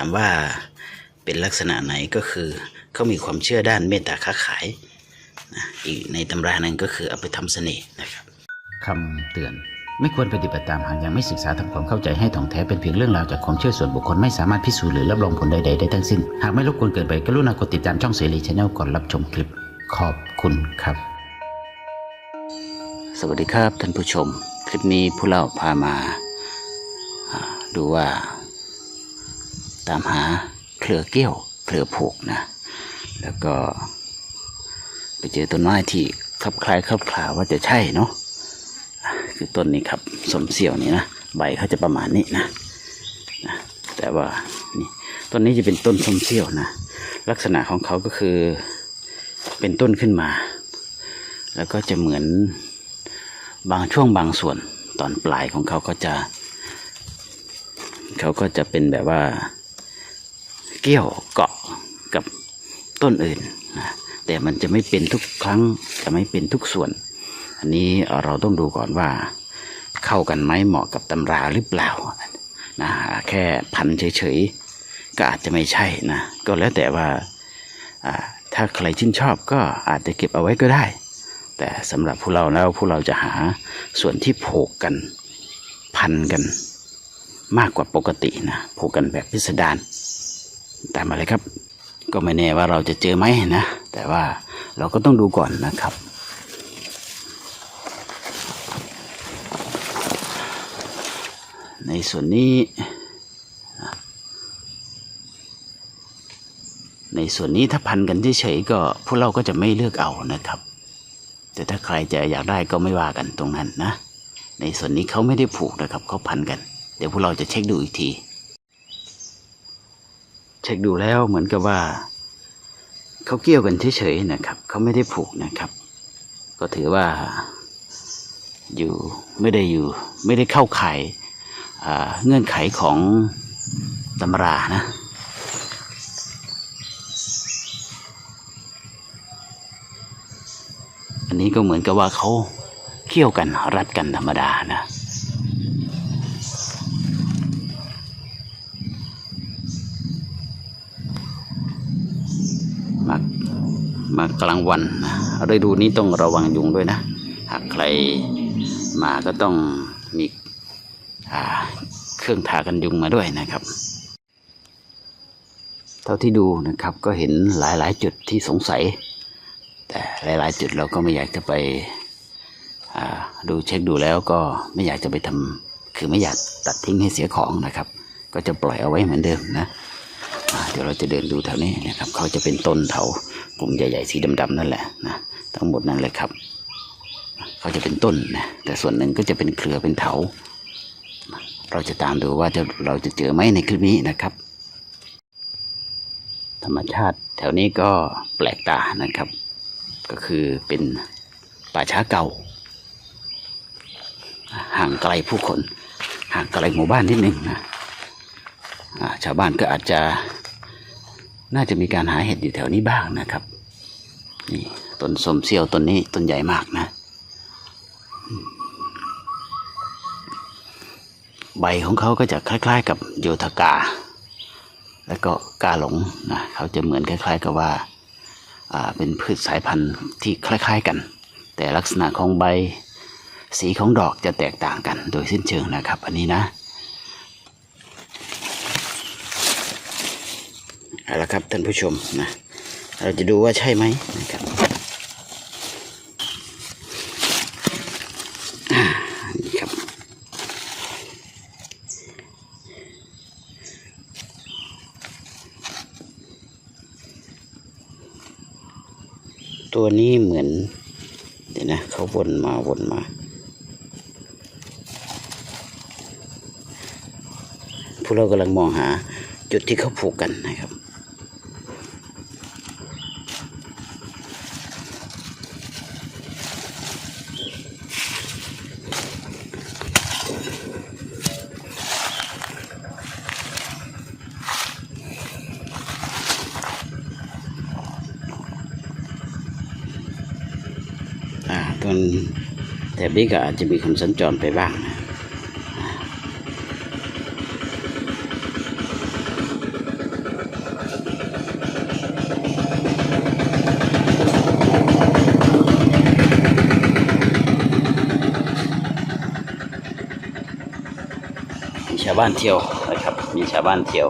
ถามว่าเป็นลักษณะไหนก็คือเขามีความเชื่อด้านเมตตาค้าขายนะอีกในตำราหนึ่งก็คือเอาไปทำเสน่ห์นะครับคำเตือนไม่ควรปฏิบัติตามหากยังไม่ศึกษาทำความเข้าใจให้ถ่องแท้เป็นเพียงเรื่องราวจากความเชื่อส่วนบุคคลไม่สามารถพิสูจน์หรือรับรองผลใดๆได้ทั้งสิ้น หากไม่รบกวนเกินไปกรุณากดติดตามช่องเสรีชาแนลก่อนรับชมคลิป ขอบคุณครับ สวัสดีครับท่านผู้ชม คลิปนี้ผู้เล่าพามาอ่าดูว่า ตามหาเครือเกี้ยวเครือผูกนะ แล้วก็ ไปเจอต้นไม้ที่คลับคล้ายคลับคลาว่าจะใช่เนาะอะคือต้นนี้ครับสมเสี่ยวนี่นะใบเขาจะประมาณนี้นะนะ แต่ว่านี่ต้นนี้จะเป็นต้นสมเสี่ยวนะลักษณะของเขาก็คือเป็นต้นขึ้นมา แล้วก็จะเหมือนบางช่วงบางส่วนตอนปลายของเขาก็จะ เขาก็จะเป็นแบบว่า เกี่ยวเกาะกับต้นอื่นนะแต่มันจะไม่เป็นทุกครั้งจะไม่เป็นทุกส่วน อันนี้เราต้องดูก่อนว่า เข้ากันไหมเหมาะกับตำราหรือเปล่านะแค่พันเฉยๆก็อาจจะไม่ใช่นะก็แล้วแต่ว่าถ้าใครชื่นชอบก็อาจจะเก็บเอาไว้ก็ได้ แต่สำหรับพวกเราแล้วพวกเราจะหาส่วนที่ผูกกันพันกันมากกว่าปกตินะผูกกันแบบพิสดาร ตามมาเลยครับ ก็ไม่แน่ว่าเราจะเจอไหมนะ แต่ว่าเราก็ต้องดูก่อนนะครับในส่วนนี้ ในส่วนนี้ถ้าพันกันเฉยๆก็พวกเราก็จะไม่เลือกเอานะครับ แต่ถ้าใครจะอยากได้ก็ไม่ว่ากันตรงนั้นนะ ในส่วนนี้เขาไม่ได้ผูกนะครับเขาพันกัน เดี๋ยวพวกเราจะเช็คดูอีกที เช็คดูแล้วเหมือนกับว่าเขาเกี่ยวกันเฉยๆนะครับเขาไม่ได้ผูกนะครับ ก็ถือว่าอยู่ไม่ได้อยู่ ไม่ได้เข้าไข่าเงื่อนไขของตำรานะอันนี้ก็เหมือนกับว่าเขาเคี่ยวกันรัดกันธรรมดานะ มากลางวันฤดูนี้ต้องระวังยุงด้วยนะ หากใครมาก็ต้องมีเครื่องทากันยุงมาด้วยนะครับ เท่าที่ดูนะครับก็เห็นหลาย ๆ จุดที่สงสัย แต่หลาย ๆ จุดเราก็ไม่อยากจะไปดูเช็คดูแล้วก็ไม่อยากจะไปทำคือไม่อยากตัดทิ้งให้เสียของนะครับ ก็จะปล่อยเอาไว้เหมือนเดิมนะเดี๋ยวเราจะเดินดูแถวนี้นะครับ เขาจะเป็นต้นเถา กลุ่มใหญ่ๆสีดำๆนั่นแหละนะทั้งหมดนั่นเลยครับเขาจะเป็นต้นนะแต่ส่วนหนึ่งก็จะเป็นเครือเป็นเถาเราจะตามดูว่าจะเราจะเจอไหมในคลิปนี้นะครับ ธรรมชาติแถวนี้ก็แปลกตานะครับ ก็คือเป็นป่าช้าเก่า ห่างไกลผู้คน ห่างไกลหมู่บ้านนิดนึงนะชาวบ้านก็อาจจะ น่าจะมีการหาเห็ดอยู่แถวนี้บ้างนะครับ นี่ต้นสมเสียวต้นนี้ต้นใหญ่มากนะ ใบของเขาก็จะคล้าย ๆ กับโยธกา แล้วก็กาหลงนะเขาจะเหมือนคล้าย ๆ กับว่าเป็นพืชสายพันธุ์ที่คล้าย ๆกัน แต่ลักษณะของใบสีของดอกจะแตกต่างกันโดยสิ้นเชิงนะครับ อันนี้นะ เอาละครับท่านผู้ชมนะเราจะดูว่าใช่ไหมนะครับนี่ครับ ตัวนี้เหมือน เดี๋ยวนะเขาวนมาวนมา พวกเรากำลังมองหาจุดที่เขาผูกกันนะครับ ส่นแถบนี้ก็อาจจะมีคนสัญจรไปบ้างมีชาวบ้านเที่ยวนะครับ มีชาวบ้านเที่ยว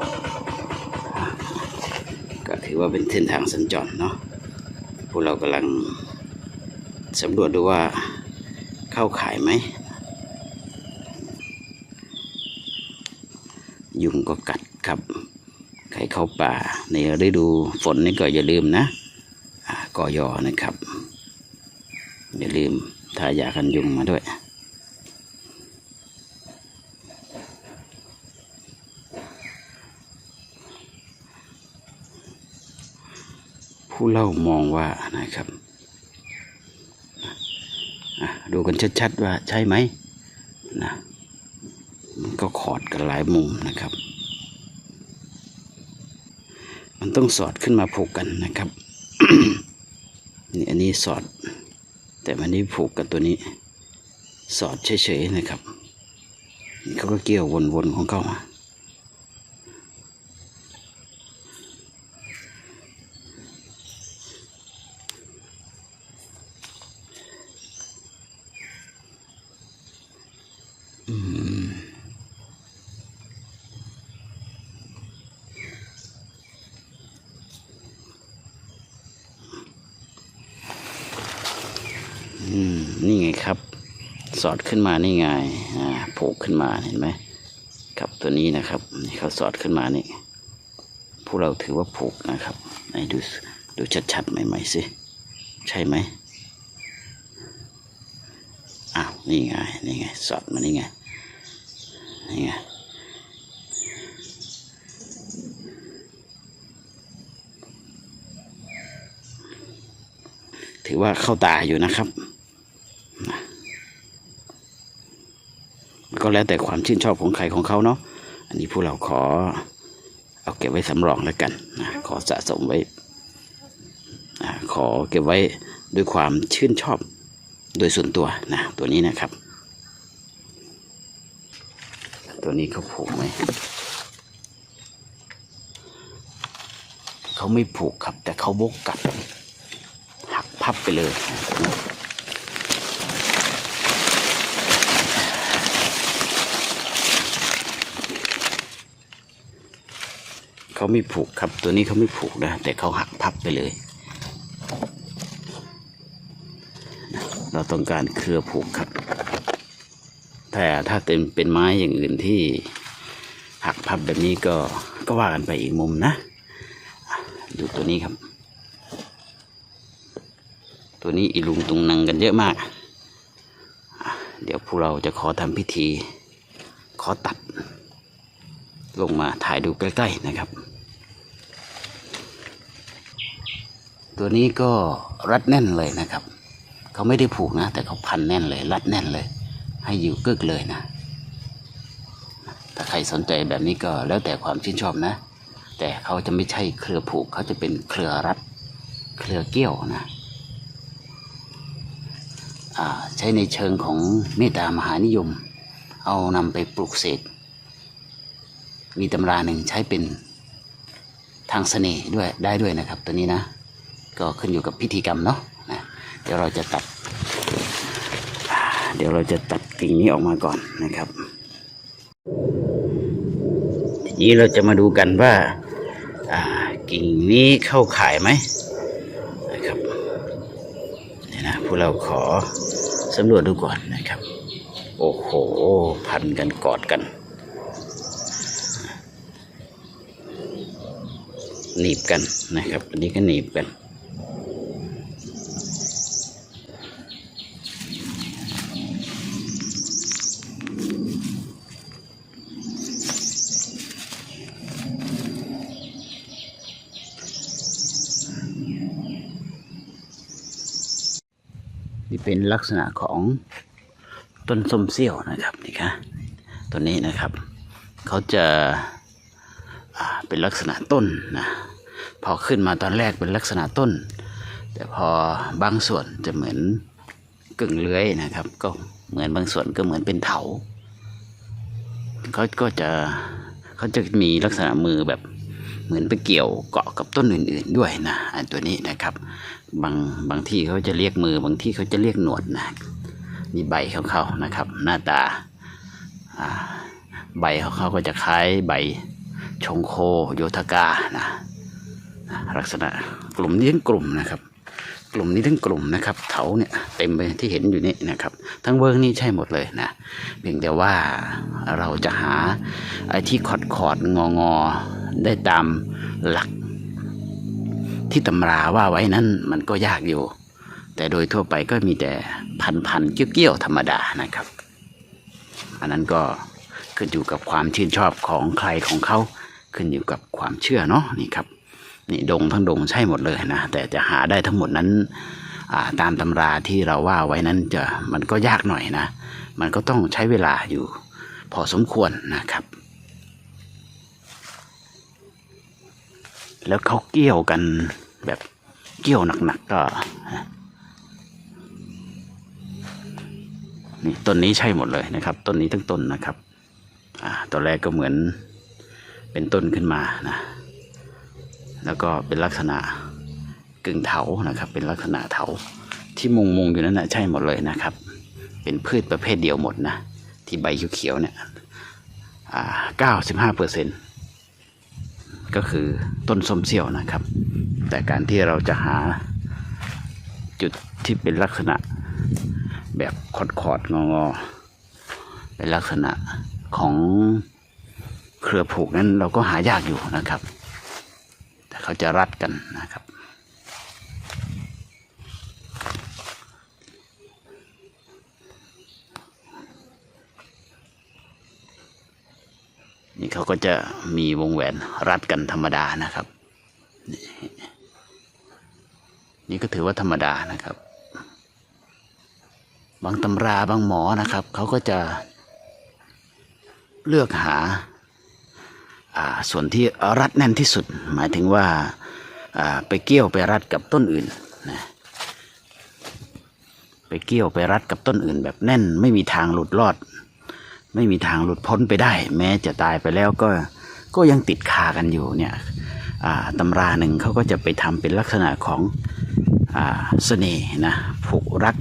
ก็ถือว่าเป็นเส้นทางสัญจรเนาะพวกเรากำลัง สำรวจดูว่าเข้าขายไหม ยุงก็กัดครับใครเข้าป่าในฤดูฝนนี่ก็อย่าลืมนะกอยอนะครับ อย่าลืมทายากันยุงมาด้วยผู้เล่ามองว่านะครับ ดูกันชัดๆว่าใช่ไหมนะมันก็ขอดกันหลายมุมนะครับ มันต้องสอดขึ้นมาผูกกันนะครับนี่อันนี้สอด แต่มันนี้ผูกกับตัวนี้ สอดเฉยๆนะครับนี่เขาก็เกี่ยววนๆของเขามา อืมนี่ไงครับ สอด ขึ้นมานี่ไงอ่าผูกขึ้นมาเห็นไหมครับตัวนี้นะครับเขาสอดขึ้นมานี่พวกเราถือว่าผูกนะครับไหนดูดูชัดๆใหม่ๆสิใช่ไหมอ้าวนี่ไงนี่ไงสอดมานี่ไงนี่ไงถือว่าเข้าตาอยู่นะครับ ก็แล้วแต่ความชื่นชอบของใครของเขาเนาะอันนี้พวกเราขอเอาเก็บไว้สำรองแล้วกันนะขอสะสมไว้ขอเก็บไว้ด้วยความชื่นชอบโดยส่วนตัวนะตัวนี้นะครับ ตัวนี้เขาผูกไหมเขาไม่ผูกครับ แต่เขาบกกลับหักพับไปเลยนะ เขาไม่ผูกครับตัวนี้เขาไม่ผูกนะ แต่เขาหักพับไปเลย เราต้องการเครือผูกครับ แต่ถ้าเป็นเป็นไม้อย่างอื่นที่หักพับแบบนี้ก็ก็ว่ากันไปอีกมุมนะ ดูตัวนี้ครับ ตัวนี้อีลุงตุงนังกันเยอะมาก เดี๋ยวพวกเราจะขอทำพิธี ขอตัดลงมาถ่ายดูใกล้ ๆ นะครับ ตัวนี้ก็รัดแน่นเลยนะครับ เขาไม่ได้ผูกนะ แต่เขาพันแน่นเลย รัดแน่นเลย ให้อยู่กึกเลยนะ ถ้าใครสนใจแบบนี้ก็แล้วแต่ความชื่นชอบนะ แต่เขาจะไม่ใช่เครือผูก เขาจะเป็นเครือรัด เครือเกี้ยวนะใช้ในเชิงของเมตตามหานิยม เอานำไปปลูกเสก มีตำราหนึ่งใช้เป็นทางเสน่ห์ด้วยได้ด้วยนะครับตัวนี้นะ ก็ขึ้นอยู่กับพิธีกรรมเนาะนะเดี๋ยวเราจะตัด เดี๋ยวเราจะตัดกิ่งนี้ออกมาก่อนนะครับทีนี้เราจะมาดูกันว่ากิ่งนี้เข้าขายไหมนะครับเนี่ยนะพวกเราขอสำรวจดูก่อนนะครับ โอ้โห พันกันกอดกันหนีบกันนะครับ อันนี้ก็หนีบกัน เป็นลักษณะของต้นส้มเซี่ยวนะครับนี่ค่ะตัวนี้นะครับ เขาจะเป็นลักษณะต้นนะพอขึ้นมาตอนแรกเป็นลักษณะต้น แต่พอบางส่วนจะเหมือนกึ่งเลื้อยนะครับ ก็เหมือนบางส่วนก็เหมือนเป็นเถาเขาก็จะเขาจะมีลักษณะมือแบบเหมือนไปเกี่ยวเกาะกับต้นอื่น ๆด้วยนะอันตัวนี้นะครับ บางบางที่เขาจะเรียกมือบางที่เขาจะเรียกหนวดนะนี่ใบของเขานะครับ หน้าตาใบของเขาก็จะคล้ายใบชงโคโยธกานะลักษณะกลุ่มนี้ทั้งกลุ่มนะครับ กลุ่มนี้ทั้งกลุ่มนะครับเถาเนี่ยเต็มไปที่เห็นอยู่นี่นะครับ ทั้งเวิร์กนี่ใช่หมดเลยนะเพียงแต่ว่าเราจะหาไอ้ที่ขอดขอดงองอๆได้ตามหลัก ที่ตำราว่าไว้นั้นมันก็ยากอยู่ แต่โดยทั่วไปก็มีแต่พันพันๆเกี้ยวๆธรรมดานะครับ อันนั้นก็ขึ้นอยู่กับความชื่นชอบของใครของเขาขึ้นอยู่กับความเชื่อเนาะนี่ครับนี่ดงทั้งดงใช่หมดเลยนะแต่จะหาได้ทั้งหมดนั้นาตามตำราที่เราว่าไว้นั้นจะมันก็ยากหน่อยนะ มันก็ต้องใช้เวลาอยู่พอสมควรนะครับ แล้วเขาเกี่ยวกันแบบเกี่ยวหนักๆก็นี่ต้นนี้ใช่หมดเลยนะครับ ต้นนี้ทั้งต้นนะครับอ่าตัวแรกก็เหมือนเป็นต้นขึ้นมานะ แล้วก็เป็นลักษณะกึ่งเถานะครับ เป็นลักษณะเถาที่มุงมุงอยู่นั่นนะใช่หมดเลยนะครับ เป็นพืชประเภทเดียวหมดนะ ที่ใบเขียวๆเนี่ยเก้าสิบห้าเปอร์เซ็นต์ ก็คือต้นส้มเสี่ยวนะครับ แต่การที่เราจะหาจุดที่เป็นลักษณะแบบขอดๆงอๆเป็นลักษณะของเครือผูกนั้นเราก็หายากอยู่นะครับ แต่เขาจะรัดกันนะครับ นี่เขาก็จะมีวงแหวนรัดกันธรรมดานะครับนี่นี่ก็ถือว่าธรรมดานะครับ บางตำราบางหมอนะครับ เขาก็จะเลือกหาส่วนที่รัดแน่นที่สุด หมายถึงว่าอ่าไปเกี่ยวไปรัดกับต้นอื่นนะไปเกี่ยวไปรัดกับต้นอื่นแบบแน่นไม่มีทางหลุดรอด ไม่มีทางหลุดพ้นไปได้ แม้จะตายไปแล้วก็ก็ยังติดคากันอยู่เนี่ยตำราหนึ่งเขาก็จะไปทำเป็นลักษณะของอเสน่ห์นะผูกรัด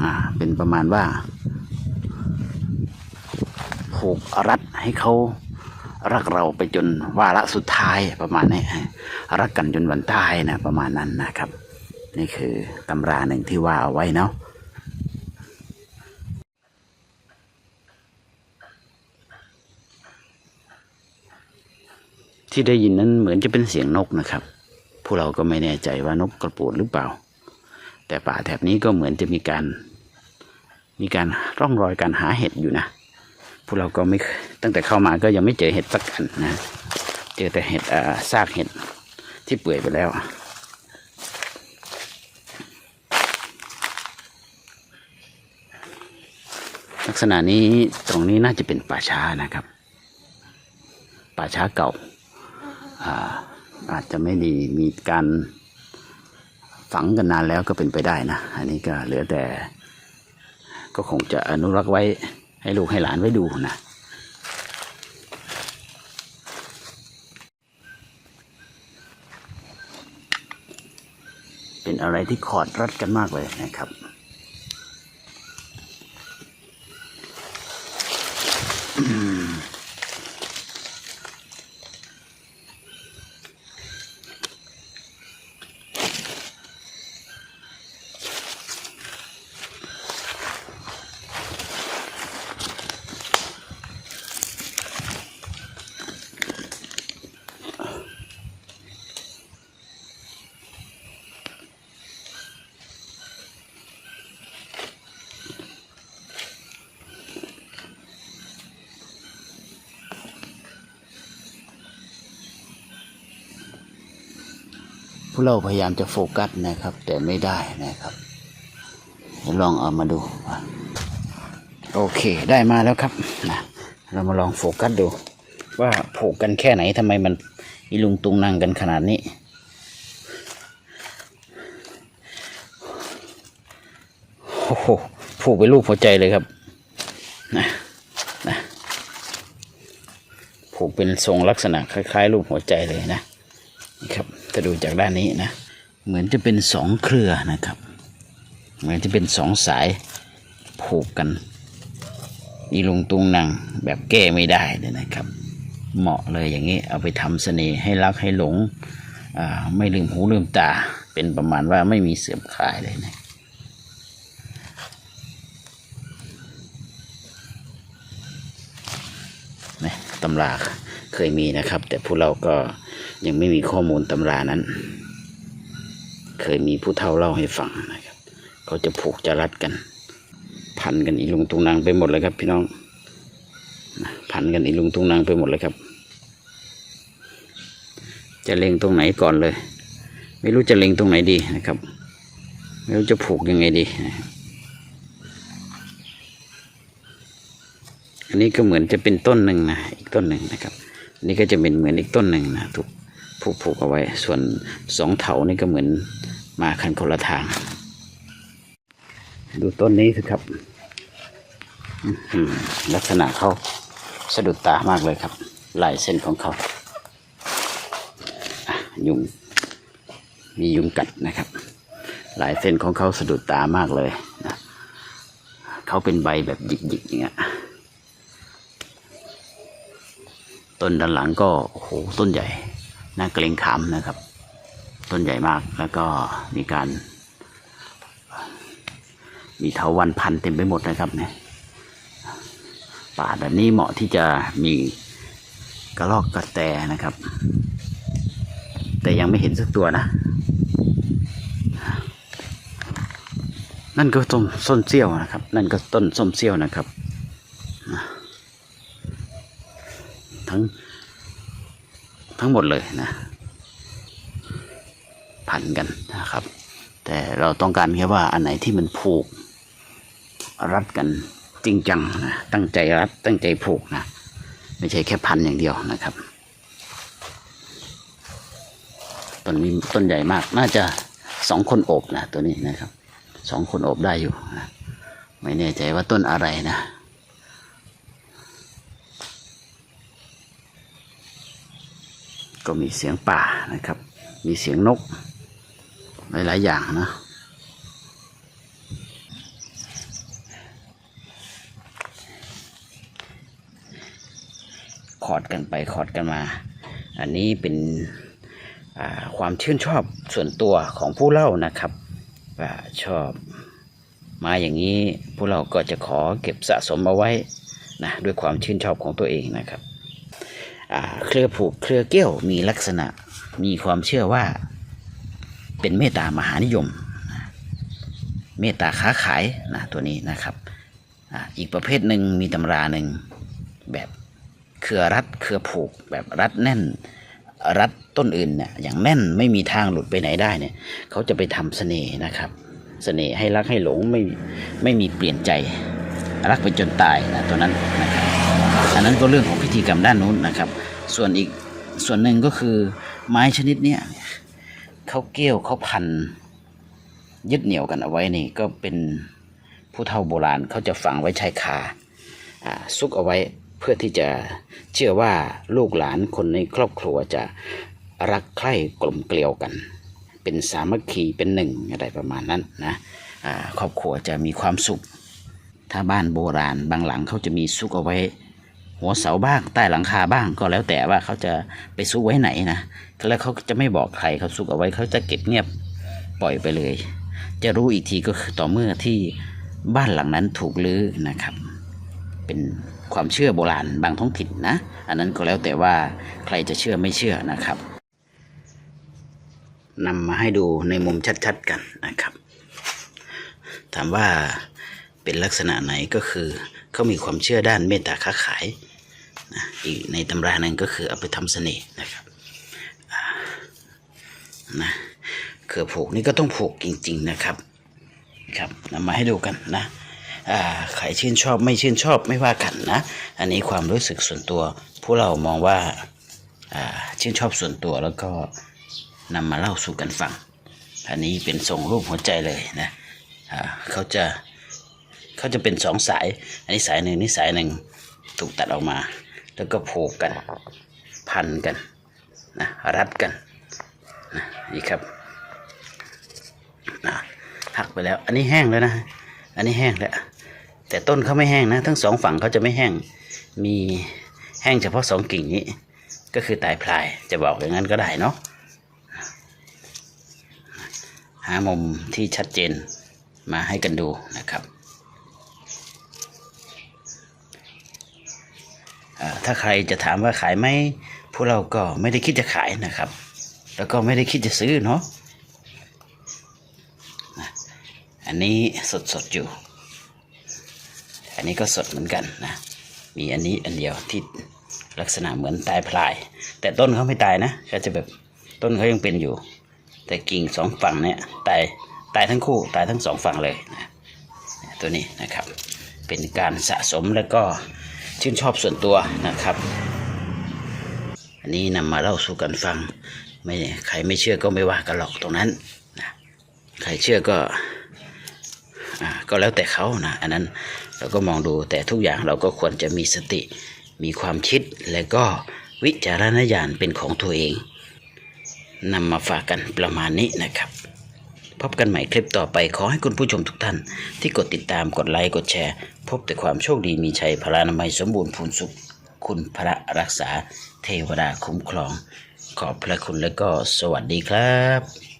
อ่าเป็นประมาณว่าผูกรัดให้เขารักเราไปจนวาระสุดท้ายประมาณนี้รักกันจนวันตายนะประมาณนั้นนะครับ นี่คือตำราหนึ่งที่ว่าเอาไว้เนาะ ที่ได้ยินนั้นเหมือนจะเป็นเสียงนกนะครับ พวกเราก็ไม่แน่ใจว่านกกระปูดหรือเปล่า แต่ป่าแถบนี้ก็เหมือนจะมีการ มีการร่องรอยการหาเห็ดอยู่นะ พวกเราก็ไม่ตั้งแต่เข้ามาก็ยังไม่เจอเห็ดสักอันนะ เจอแต่เห็ดอ่าซากเห็ดที่เปื่อยไปแล้วลักษณะนี้ตรงนี้น่าจะเป็นป่าช้านะครับ ป่าช้าเก่า อาอาจจะไม่ดีมีการฝังกันนานแล้วก็เป็นไปได้นะ อันนี้ก็เหลือแต่ ก็คงจะอนุรักษ์ไว้ให้ลูกให้หลานไว้ดูนะเป็นอะไรที่ขอดรัดกันมากเลยนะครับ เราพยายามจะโฟกัสนะครับ แต่ไม่ได้นะครับลองเอามาดู โอเคได้มาแล้วครับนะเรามาลองโฟกัสดู ว่าผูกกันแค่ไหนทำไมมันอีลุงตุงนั่งกันขนาดนี้ โอ้โหผูกไปนรูปหัวใจเลยครับนะนะผูกเป็นทรงลักษณะคล้าย ๆ รูปหัวใจเลยนะนะครับ ถ้าดูจากด้านนี้นะ เหมือนจะเป็นสองเครือนะครับ เหมือนจะเป็นสองสายผูกกันอีลุงตุงนางแบบแก้ไม่ได้เลยนะครับ เหมาะเลยอย่างนี้ เอาไปทำเสน่ห์ให้รักให้หลงอ่าไม่ลืมหูลืมตา เป็นประมาณว่าไม่มีเสื่อมคลายเลยนะนะตำรา เคยมีนะครับ แต่พวกเราก็ยังไม่มีข้อมูลตำรานั้น เคยมีผู้เฒ่าเล่าให้ฟังนะครับเขาจะผูกจะรัดกัน พันกันอีลุงตุงนางไปหมดเลยครับ พี่น้องพันกันอีลุงตุงนางไปหมดเลยครับ จะเล็งตรงไหนก่อนเลย ไม่รู้จะเล็งตรงไหนดีนะครับ ไม่รู้จะผูกยังไงดีนะครับอันนี้ก็เหมือนจะเป็นต้นหนึ่งนะอีกต้นหนึ่งนะครับ นนี้ก็จะเป็นเหมือนอีกต้นหนึ่งนะถูกผูกผูกเอาไว้ ส่วนสองเถานี่ก็เหมือนมาคันคนละทาง ดูต้นนี้สิครับลักษณะเขาสะดุดตามากเลยครับลายเส้นของเขายุงมียุงกัดนะครับ ลายเส้นของเขาสะดุดตามากเลยนะเขาเป็นใบแบบหยิกๆอย่างเงี้ย ต้นด้านหลังก็โอ้โหต้นใหญ่น่าเกรงขามนะครับ ต้นใหญ่มากแล้วก็มีการ มีเถาวันพันเต็มไปหมดนะครับเนี่ยป่าแบบนี้เหมาะที่จะมีกระรอกกระแตนะครับ แต่ยังไม่เห็นสักตัวนะ นั่นก็ต้นส้นเสี้ยวนะครับ นั่นก็ต้นส้มเสี้ยวนะครับ ทั้ง ทั้งหมดเลยนะ พันกันนะครับ แต่เราต้องการแค่ว่าอันไหนที่มันผูก รัดกันจริงจังนะตั้งใจรัดตั้งใจผูกนะ ไม่ใช่แค่พันอย่างเดียวนะครับต้นนี้ต้นใหญ่มาก น่าจะสองคนโอบนะตัวนี้นะครับสองคนโอบได้อยู่นะไม่แน่ใจว่าต้นอะไรนะ ก็มีเสียงป่านะครับ มีเสียงนก หลาย ๆ อย่างนะขอดกันไปขอดกันมา อันนี้เป็นความชื่นชอบส่วนตัวของผู้เล่านะครับชอบมาอย่างนี้ผู้เราก็จะขอเก็บสะสมเอาไว้นะด้วยความชื่นชอบของตัวเองนะครับ เครือผูกเครือเกี้ยวมีลักษณะมีความเชื่อว่าเป็นเมตตามหานิยม เมตตาค้าขายนะตัวนี้นะครับอีกประเภทหนึ่งมีตำราหนึ่งแบบเครือรัดเครือผูกแบบรัดแน่น รัดต้นอื่นเนี่ยอย่างแน่นไม่มีทางหลุดไปไหนได้เนี่ยเขาจะไปทำเสน่ห์นะครับ เสน่ห์ให้รักให้หลงไม่ไม่มีเปลี่ยนใจ รักไปจนตายนะตัวนั้นนะครับ อันนั้นก็เรื่องของพิธีกรรมด้านนู้นนะครับ ส่วนอีกส่วนหนึ่งก็คือไม้ชนิดเนี้ยเขาเกี้ยวเขาพันยึดเหนี่ยวกันเอาไว้นี่ก็เป็นผู้เฒ่าโบราณเขาจะฝังไว้ชายคาซุกเอาไว้เพื่อที่จะเชื่อว่าลูกหลานคนในครอบครัวจะรักใคร่กลมเกลียวกัน เป็นสามัคคีเป็นหนึ่งอะไรประมาณนั้นนะครอบครัวจะมีความสุข ถ้าบ้านโบราณบางหลังเขาจะมีซุกเอาไว้ หัวเสาบ้างใต้หลังคาบ้างก็แล้วแต่ว่าเขาจะไปซุกไว้ไหนนะแล้วเขาจะไม่บอกใครเขาซุกเอาไว้เขาจะเก็บเงียบปล่อยไปเลย จะรู้อีกทีก็คือต่อเมื่อที่บ้านหลังนั้นถูกลื้อนะครับ เป็นความเชื่อโบราณบางท้องถิ่นนะ อันนั้นก็แล้วแต่ว่าใครจะเชื่อไม่เชื่อนะครับนำมาให้ดูในมุมชัดๆกันนะครับ ถามว่าเป็นลักษณะไหนก็คือ เขามีความเชื่อด้านเมตตาค้าขายนะอีกในตำราหนึ่งก็คือเอาไปทำเสน่ห์นะครับนะเครือผูกนี่ก็ต้องผูกจริง ๆนะครับครับนำมาให้ดูกันนะใครชื่นชอบไม่ชื่นชอบไม่ว่ากันนะ อันนี้ความรู้สึกส่วนตัว ผู้เรามองว่าชื่นชอบส่วนตัวแล้วก็นำมาเล่าสู่กันฟัง อันนี้เป็นทรงรูปหัวใจเลยนะอ่าเขาจะ เขาจะเป็นสองสาย อันนี้สายหนึ่งนี่สายหนึ่งถูกตัดออกมา แล้วก็ผูกกัน พันกันนะรัดกันนะนี่ครับนะหักไปแล้ว อันนี้แห้งแล้วนะ อันนี้แห้งแล้วแต่ต้นเขาไม่แห้งนะ ทั้งสองฝั่งเขาจะไม่แห้ง มีแห้งเฉพาะสองกิ่งนี้ ก็คือตายพลายจะบอกอย่างนั้นก็ได้เนาะหามุมที่ชัดเจนมาให้กันดูนะครับอ่า ถ้าใครจะถามว่าขายไหมพวกเราก็ไม่ได้คิดจะขายนะครับ แล้วก็ไม่ได้คิดจะซื้อเนาะอันนี้สดๆอยู่ อันนี้ก็สดเหมือนกันนะ มีอันนี้อันเดียวที่ลักษณะเหมือนตายพลาย แต่ต้นเขาไม่ตายนะเขาจะแบบต้นเขายังเป็นอยู่ แต่กิ่งสองฝั่งเนี่ยตายตายทั้งคู่ตายทั้งสองฝั่งเลยนะตัวนี้นะครับ เป็นการสะสมแล้วก็ ชื่นชอบส่วนตัวนะครับ อันนี้นำมาเล่าสู่กันฟังไม่ใครไม่เชื่อก็ไม่ว่ากันหรอกตรงนั้นนะใครเชื่อก็อ่าก็แล้วแต่เขานะอันนั้นเราก็มองดูแต่ทุกอย่างเราก็ควรจะมีสติมีความคิดและก็วิจารณญาณเป็นของตัวเองนำมาฝากกันประมาณนี้นะครับ พบกันใหม่คลิปต่อไปขอให้คุณผู้ชมทุกท่าน ที่กดติดตามกดไลค์กดแชร์ พบแต่ความโชคดีมีชัยพลานามัยสมบูรณ์พูนสุข คุณพระรักษาเทวดาคุ้มครอง ขอบพระคุณและก็สวัสดีครับ